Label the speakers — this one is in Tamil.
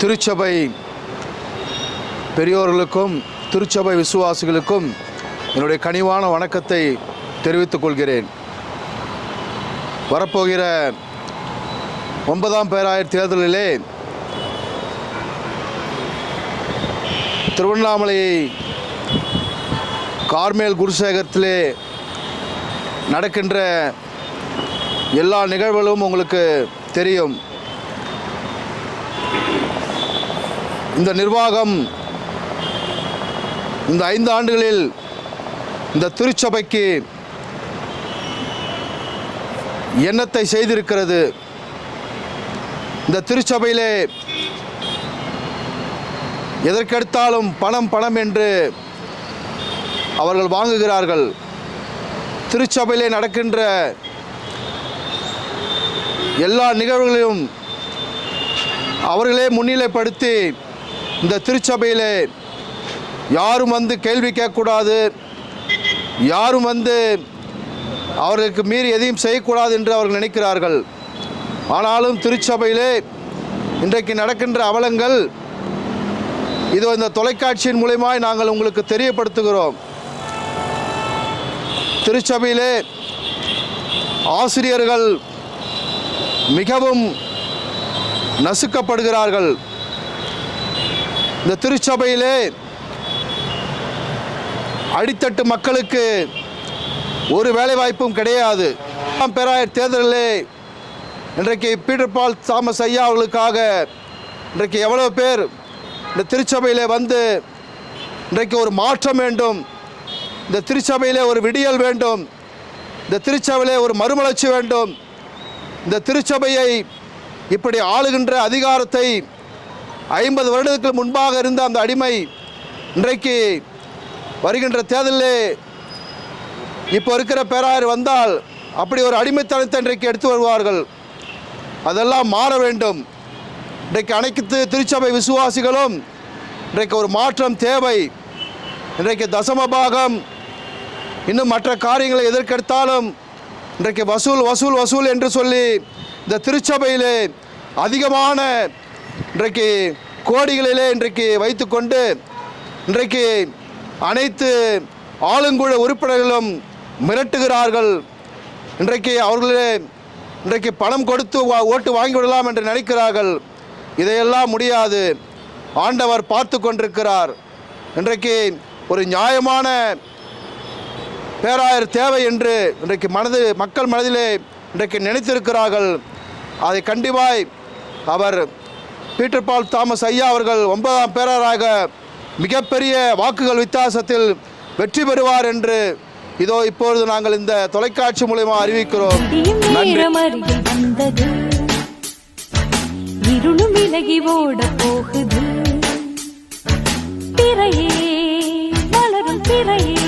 Speaker 1: திருச்சபை பெரியோர்களுக்கும் திருச்சபை விசுவாசிகளுக்கும் என்னுடைய கனிவான வணக்கத்தை தெரிவித்துக் கொள்கிறேன். வரப்போகிற ஒன்பதாம் பேராயர் தேர்தலிலே திருவண்ணாமலை கார்மேல் குருசேகரத்திலே நடக்கின்ற எல்லா நிகழ்வுகளும் உங்களுக்கு தெரியும். இந்த நிர்வாகம் இந்த ஐந்து ஆண்டுகளில் இந்த திருச்சபைக்கு எண்ணத்தை செய்திருக்கிறது. இந்த திருச்சபையிலே எதற்கெடுத்தாலும் பணம் பணம் என்று அவர்கள் வாங்குகிறார்கள். திருச்சபையிலே நடக்கின்ற எல்லா நிகழ்வுகளையும் அவர்களே முன்னிலைப்படுத்தி இந்த திருச்சபையிலே யாரும் வந்து கேள்வி கேட்கக்கூடாது யாரும் வந்து அவர்களுக்கு மீறி எதையும் செய்யக்கூடாது என்று அவர்கள் நினைக்கிறார்கள். ஆனாலும் திருச்சபையிலே இன்றைக்கு நடக்கின்ற அவலங்கள் இது இந்த தொலைக்காட்சியின் மூலயமாய் நாங்கள் உங்களுக்கு தெரியப்படுத்துகிறோம். திருச்சபையிலே ஆசிரியர்கள் மிகவும் நசுக்கப்படுகிறார்கள். இந்த திருச்சபையிலே அடித்தட்டு மக்களுக்கு ஒரு வேலைவாய்ப்பும் கிடையாது. ஆம் பேராயர் தேர்தலிலே இன்றைக்கு பீட்டர் பால் தாமஸ் ஐயா அவர்களுக்காக இன்றைக்கு எவ்வளோ பேர் இந்த திருச்சபையிலே வந்து இன்றைக்கு ஒரு மாற்றம் வேண்டும். இந்த திருச்சபையிலே ஒரு விடியல் வேண்டும். இந்த திருச்சபையிலே ஒரு மறுமலர்ச்சி வேண்டும். இந்த திருச்சபையை இப்படி ஆளுகின்ற அதிகாரத்தை ஐம்பது வருடத்துக்கு முன்பாக இருந்த அந்த அடிமை இன்றைக்கு வருகின்ற தேர்தலிலே இப்போ இருக்கிற பேராயர் வந்தால் அப்படி ஒரு அடிமைத்தனத்தை இன்றைக்கு எடுத்து வருவார்கள். அதெல்லாம் மாற வேண்டும். இன்றைக்கு அனைத்து திருச்சபை விசுவாசிகளும் இன்றைக்கு ஒரு மாற்றம் தேவை. இன்றைக்கு தசமபாகம். இன்னும் மற்ற காரியங்களை எதிர்க்கெடுத்தாலும் இன்றைக்கு வசூல் வசூல் வசூல் என்று சொல்லி இந்த திருச்சபையிலே அதிகமான இன்றைக்கு கோடிகளிலே இன்றைக்கு வைத்துக்கொண்டு இன்றைக்கு அனைத்து ஆளுங்குழு உறுப்பினர்களும் மிரட்டுகிறார்கள். இன்றைக்கு அவர்களே இன்றைக்கு பணம் கொடுத்து வா- ஓட்டு வாங்கி விடலாம் என்று நினைக்கிறார்கள். இதையெல்லாம் முடியாது. ஆண்டவர் பார்த்து கொண்டிருக்கிறார். இன்றைக்கு ஒரு நியாயமான பேராயர் தேவை என்று இன்றைக்கு மனது மக்கள் மனதிலே இன்றைக்கு நினைத்திருக்கிறார்கள். அதை கண்டிப்பாய் அவர் பீட்டர் பால் தாமஸ் ஐயா அவர்கள் ஒன்பதாம் பேராயராக மிகப்பெரிய வாக்குகள் வித்தியாசத்தில் வெற்றி பெறுவார் என்று இதோ இப்பொழுது நாங்கள் இந்த தொலைக்காட்சி மூலயமா அறிவிக்கிறோம்.
Speaker 2: இருளும் விலகி ஓட போகுது. திரையே மலரும் திரையே